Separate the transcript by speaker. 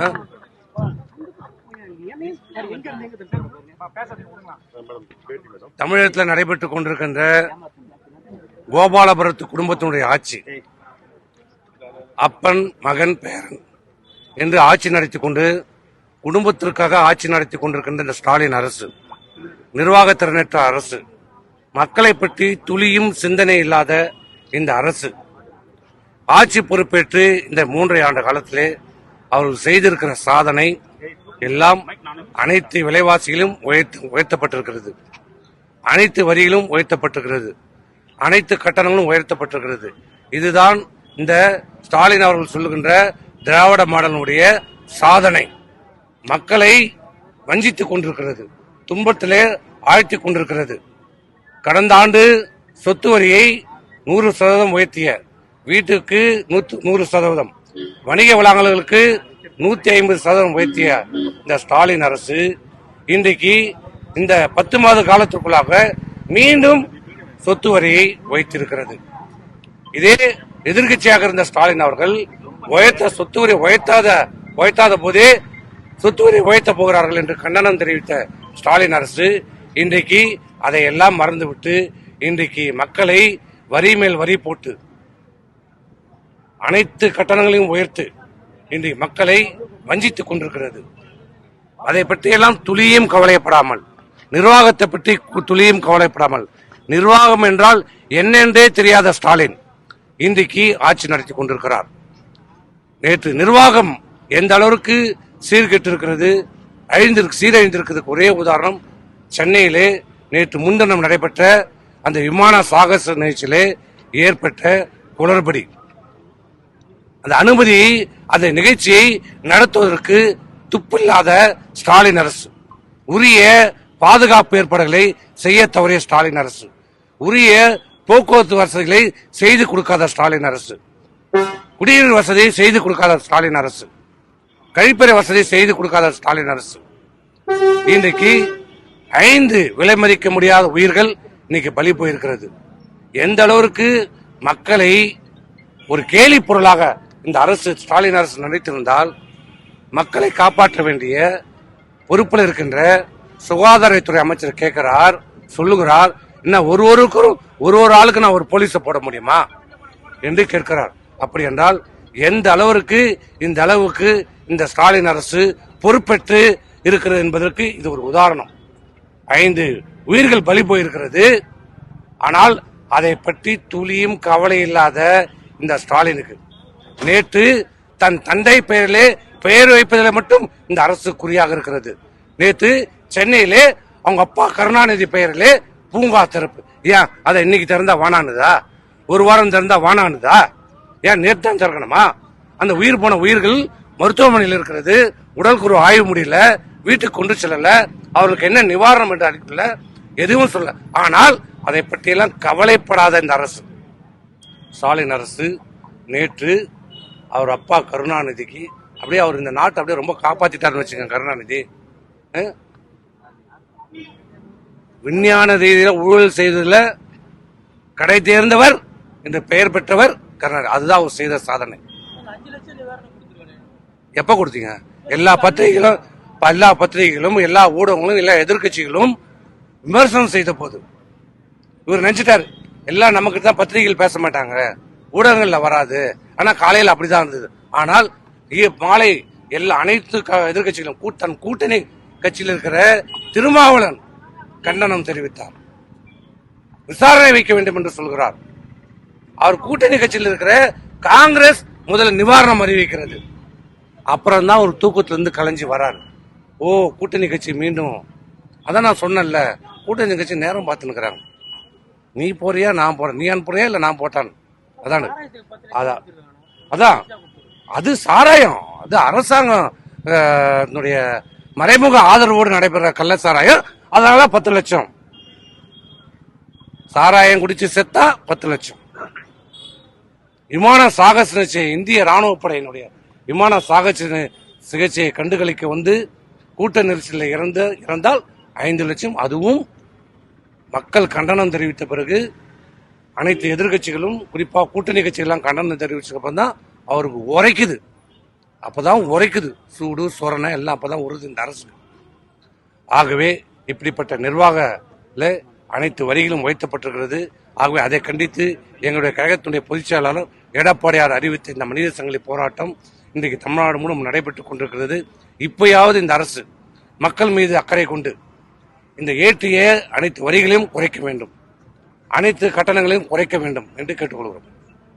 Speaker 1: ஆ? தமிழகத்தில் நடைபெற்றுக் கொண்டிருக்கின்ற கோபாலபுரத்து குடும்பத்தினுடைய ஆட்சி. அப்பன் மகன் பேரன் என்று ஆட்சி நடத்திக் கொண்டு குடும்பத்திற்காக ஆட்சி நடத்தி கொண்டிருக்கின்ற இந்த ஸ்டாலின் அரசு நிர்வாகத்திறனற்ற அரசு மக்களை பற்றி துளியும் சிந்தனை இல்லாத இந்த அரசு ஆட்சி பொறுப்பேற்று இந்த மூன்றரை ஆண்டு காலத்திலே அவர்கள் செய்திருக்கிற சாதனை எல்லாம் அனைத்து விலைவாசிகளும் உயர்த்தப்பட்டிருக்கிறது. அனைத்து வரிகளும் உயர்த்தப்பட்டிருக்கிறது. அனைத்து கட்டணங்களும் உயர்த்தப்பட்டிருக்கிறது. இதுதான் இந்த ஸ்டாலின் அவர்கள் சொல்லுகின்ற திராவிட மாடலுடைய சாதனை. மக்களை வஞ்சித்துக் கொண்டிருக்கிறது. துன்பத்திலே ஆழ்த்தி கொண்டிருக்கிறது. கடந்த ஆண்டு சொத்து வரியை நூறு சதவீதம் உயர்த்திய வீட்டுக்கு நூத்து நூறு சதவீதம். வணிக வளாகங்களுக்கு நூத்தி ஐம்பது சதவீதம் உயர்த்திய இந்த ஸ்டாலின் அரசு இன்றைக்கு இந்த பத்து மாத காலத்திற்குள்ளாக மீண்டும் சொத்து வரியை வைத்திருக்கிறது. இதே எதிர்க்கட்சியாக இருந்த ஸ்டாலின் அவர்கள் உயர்த்த சொத்து வரி உயர்த்தாத உயர்த்தாத போதே சொத்து வரி உயர்த்த போகிறார்கள் என்று கண்டனம் தெரிவித்த ஸ்டாலின் அரசு இன்றைக்கு அதையெல்லாம் மறந்துவிட்டு இன்றைக்கு மக்களை வரி மேல் வரி போட்டு அனைத்து கட்டணங்களையும் உயர்த்து இன்றைய மக்களை வஞ்சித்துக் கொண்டிருக்கிறது. அதை பற்றியெல்லாம் துளியும் கவலைப்படாமல் நிர்வாகத்தை பற்றி கு- துளியும் கவலைப்படாமல் நிர்வாகம் என்றால் என்னென்றே தெரியாத ஸ்டாலின் இன்றைக்கு ஆட்சி நடத்தி கொண்டிருக்கிறார். நேற்று நிர்வாகம் எந்த அளவிற்கு சீர்கெட்டிருக்கிறது அழிந்திருக்கு சீரழிந்திருக்கிறதுக்கு ஒரே உதாரணம் சென்னையிலே நேற்று முன்தினம் நடைபெற்ற அந்த விமான சாகச நிகழ்ச்சியிலே ஏற்பட்ட குளறுபடி. அந்த அனுமதி அந்த நிகழ்ச்சியை நடத்துவதற்கு துப்பில்லாத ஸ்டாலின் அரசு. உரிய பாதுகாப்பு ஏற்பாடுகளை செய்ய தவறிய ஸ்டாலின் அரசு. உரிய போக்குவரத்து வசதிகளை செய்து கொடுக்காத ஸ்டாலின் அரசு. குடிநீர் வசதியை செய்து கொடுக்காத ஸ்டாலின் அரசு. கழிப்பறை வசதி செய்து கொடுக்காத ஸ்டாலின் அரசு. இன்றைக்கு ஐந்து விலை மதிக்க முடியாத உயிர்கள் இன்னைக்கு பலி போயிருக்கிறது. எந்த அளவிற்கு மக்களை ஒரு கேலி பொருளாக இந்த அரசு ஸ்டாலின் அரசு நினைத்திருந்தால் மக்களை காப்பாற்ற வேண்டிய பொறுப்பில் இருக்கின்ற சுகாதாரத்துறை அமைச்சர் கேட்கிறார் சொல்லுகிறார் என்ன ஒரு ஒருவருக்கும் ஒரு ஒரு ஆளுக்கு நான் ஒரு போலீஸை போட முடியுமா? என்று கேட்கிறார். அப்படி என்றால் எந்த அளவிற்கு இந்த அளவுக்கு இந்த ஸ்டாலின் அரசு பொறுப்பேற்று இருக்கிறது என்பதற்கு இது ஒரு உதாரணம். ஐந்து உயிர்கள் பலி போயிருக்கிறது. ஆனால் அதை பற்றி துளியும் கவலை இல்லாத இந்த ஸ்டாலினுக்கு நேற்று தன் தந்தை பெயரிலே பெயர் வைப்பதில் மட்டும் இந்த அரசு குறியாக இருக்கிறது. நேற்று சென்னையிலே அவங்க அப்பா கருணாநிதி பெயரிலே பூங்கா திறப்பு. ஏன்? அதை இன்னைக்கு திறந்தா வானானுதா? ஒரு வாரம் திறந்தா வானானுதா? ஏன் நேற்று தான் திறக்கணுமா? அந்த உயிர் போன உயிர்கள் மருத்துவமனையில் இருக்கிறது. உடல் குரு ஆய்வு முடியல. வீட்டுக்கு கொண்டு செல்லல. அவர்களுக்கு என்ன நிவாரணம் என்று அளிக்கல எதுவும் சொல்ல ஆனால் அதை பற்றியெல்லாம் கவலைப்படாத இந்த அரசு. ஸ்டாலின் அரசு நேற்று அவர் அப்பா கருணாநிதிக்கு அப்படியே அவர் இந்த நாட்டை அப்படியே ரொம்ப காப்பாத்திட்டாருன்னு வச்சுக்கோங்க கருணாநிதி. விஞ்ஞான ரீதியில ஊழல் செய்ததுல கடை தேர்ந்தவர் என்று பெயர் பெற்றவர் கருணாநிதி. அதுதான் அவர் செய்த சாதனை. எப்ப கொடுத்தீங்க? எல்லா பத்திரிகைகளும் எல்லா பத்திரிகைகளும் எல்லா ஊடகங்களும் எல்லா எதிர்க்கட்சிகளும் விமர்சனம் செய்த போது. இவர் நினைச்சிட்டாரு எல்லாம் நமக்கு தான் பத்திரிகைகள் பேச மாட்டாங்க ஊடகங்கள்ல வராது. ஆனா காலையில அப்படிதான் இருந்தது. ஆனால் மாலை எல்லா அனைத்து க- எதிர்க்கட்சிகளும் கூ- தன் கூட்டணி கட்சியில் இருக்கிற திருமாவளவன் கண்டனம் தெரிவித்தார். விசாரணை வைக்க வேண்டும் என்று சொல்கிறார். அவர் கூட்டணி கட்சியில் இருக்கிற காங்கிரஸ் முதல்ல நிவாரணம் அறிவிக்கிறது. அப்புறம் தான் ஒரு தூக்கத்துல இருந்து கலைஞ்சு வராரு. ஓ கூட்டணி கட்சி மீண்டும். அதான் நான் சொன்னேன்ல கூட்டணி கட்சி நேரம் பார்த்துனுக்குறாங்க நீ போறியா நான் போறேன். நீ அனுப்புறியா இல்ல நான் போட்டான்? அதான். அதான் அதான். அது சாராயம். அது அரசாங்கம் மறைமுக ஆதரவோடு நடைபெற கள்ள சாராயம். அதனால பத்து லட்சம். சாராயம் குடிச்சு செத்தா பத்து லட்சம். விமான சாகச சிகிச்சை இந்திய ராணுவ படையினுடைய விமான சாகச சிகிச்சையை கண்டுகளிக்க வந்து கூட்ட நெரிசலில் இறந்த இறந்தால் ஐந்து லட்சம். அதுவும் மக்கள் கண்டனம் தெரிவித்த பிறகு அனைத்து எதிர்க்கட்சிகளும் குறிப்பாக கூட்டணி கட்சிகள்லாம் கண்டனம் தெரிவிச்சதுக்கப்புறம் தான் அவருக்கு உரைக்குது. அப்பதான் உரைக்குது. சூடு சொரணை எல்லாம் அப்பதான் உருது இந்த அரசு ஆகவே இப்படிப்பட்ட நிர்வாகல அனைத்து வரிகளும் உயர்த்தப்பட்டிருக்கிறது ஆகவே அதை கண்டித்து எங்களுடைய கழகத்தினுடைய பொதுச் செயலாளர் எடப்பாடியார் அறிவித்த இந்த மனித சங்கிலி போராட்டம் இன்றைக்கு தமிழ்நாடு மூலம் நடைபெற்றுக் கொண்டிருக்கிறது. இப்பயாவது இந்த அரசு மக்கள் மீது அக்கறை கொண்டு இந்த ஏற்றிய அனைத்து வரிகளையும் குறைக்க வேண்டும். அனைத்து கட்டணங்களையும் குறைக்க வேண்டும் என்று கேட்டுக்கொள்கிறோம்.